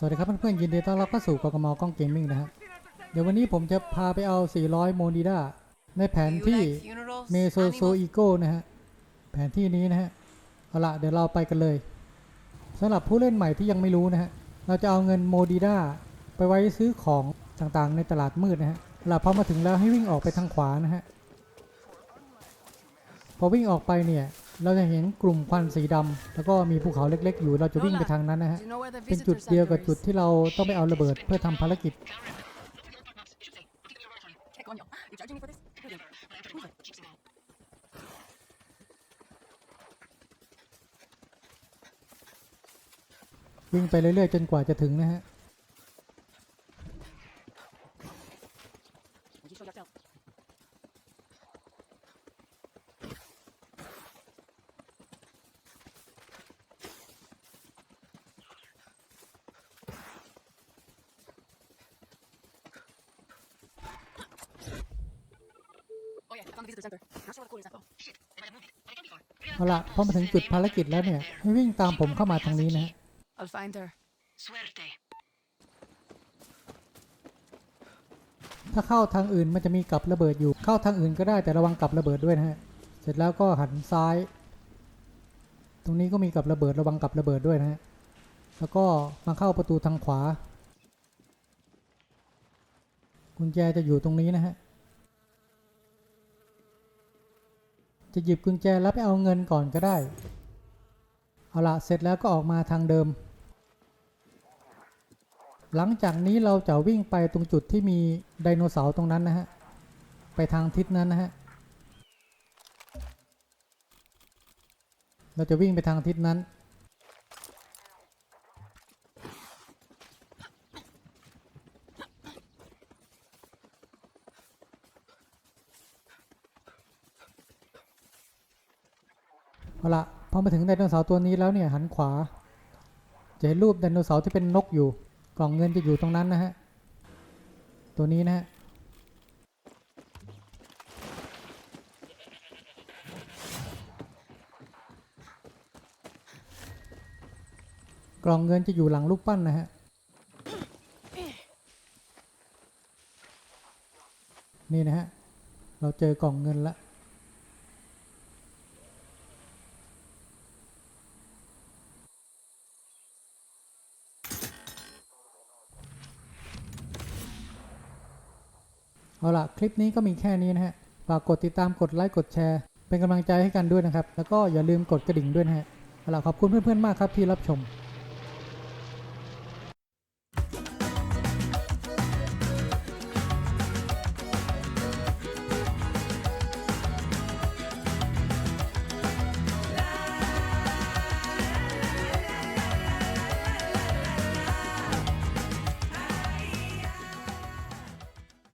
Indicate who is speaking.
Speaker 1: สวัสดีครับเพื่อนๆยินดีต้อนรับเข้าสู่กกมกล้องเกมมิ่งนะฮะเดี๋ยววันนี้ผมจะพาไปเอา 400 โมนิด้าในแผนที่เมโซโซอีโกนะฮะ แผนที่นี้นะฮะ เอาละเดี๋ยวเราไปกันเลยสำหรับผู้เล่นใหม่ที่ยังไม่รู้นะฮะ เราจะเอาเงินโมดิด้าไปไว้ซื้อของต่างๆในตลาดมืดนะฮะเอาละพอมาถึงแล้วให้วิ่งออกไปทางขวานะฮะ พอวิ่งออกไปเนี่ย เราจะเห็นกลุ่มควันสีดำแล้วก็มีภูเขาเล็ก ๆ อยู่ เราจะวิ่งไปทางนั้นนะฮะ เป็นจุดเดียวกับจุดที่เราต้องไปเอาระเบิดเพื่อทำภารกิจ วิ่งไปเรื่อยๆ จนกว่าจะถึงนะฮะ เอาละพอมาถึงจุดภารกิจแล้วเนี่ยให้วิ่งตามผมเข้ามาทางนี้นะฮะ
Speaker 2: I'll find her.
Speaker 3: Suerte.
Speaker 1: ถ้าเข้าทางอื่นมันจะมีกับระเบิดอยู่ เข้าทางอื่นก็ได้แต่ระวังกับระเบิดด้วยนะฮะ เสร็จแล้วก็หันซ้าย ตรงนี้ก็มีกับระเบิดระวังกับระเบิดด้วยนะฮะ แล้วก็มาเข้าประตูทางขวา กุญแจจะอยู่ตรงนี้นะฮะ จะหยิบกุญแจแล้วไปเอาเงินก่อนก็ได้ เอาละเสร็จแล้วก็ออกมาทางเดิม หลังจากนี้เราจะวิ่งไปตรงจุดที่มีไดโนเสาร์ตรงนั้นนะฮะ ไปทางทิศนั้นนะฮะ เราจะวิ่งไปทางทิศนั้น เอาละพอมาถึงไดโนเสาร์ตัวนี้แล้วเนี่ยหันขวา จะเห็นรูปไดโนเสาร์ที่เป็นนกอยู่ กล่องเงินจะอยู่ตรงนั้นนะฮะ ตัวนี้นะฮะกล่องเงินจะอยู่หลังรูปปั้นนะฮะ นี่นะฮะ เราเจอกล่องเงินแล้ว เอาละคลิปนี้ก็มีแค่นี้นะฮะ ฝากกดติดตามกดไลค์กดแชร์ เป็นกำลังใจให้กันด้วยนะครับ แล้วก็อย่าลืมกดกระดิ่งด้วยนะฮะเอาละขอบคุณเพื่อนๆมากครับที่รับชม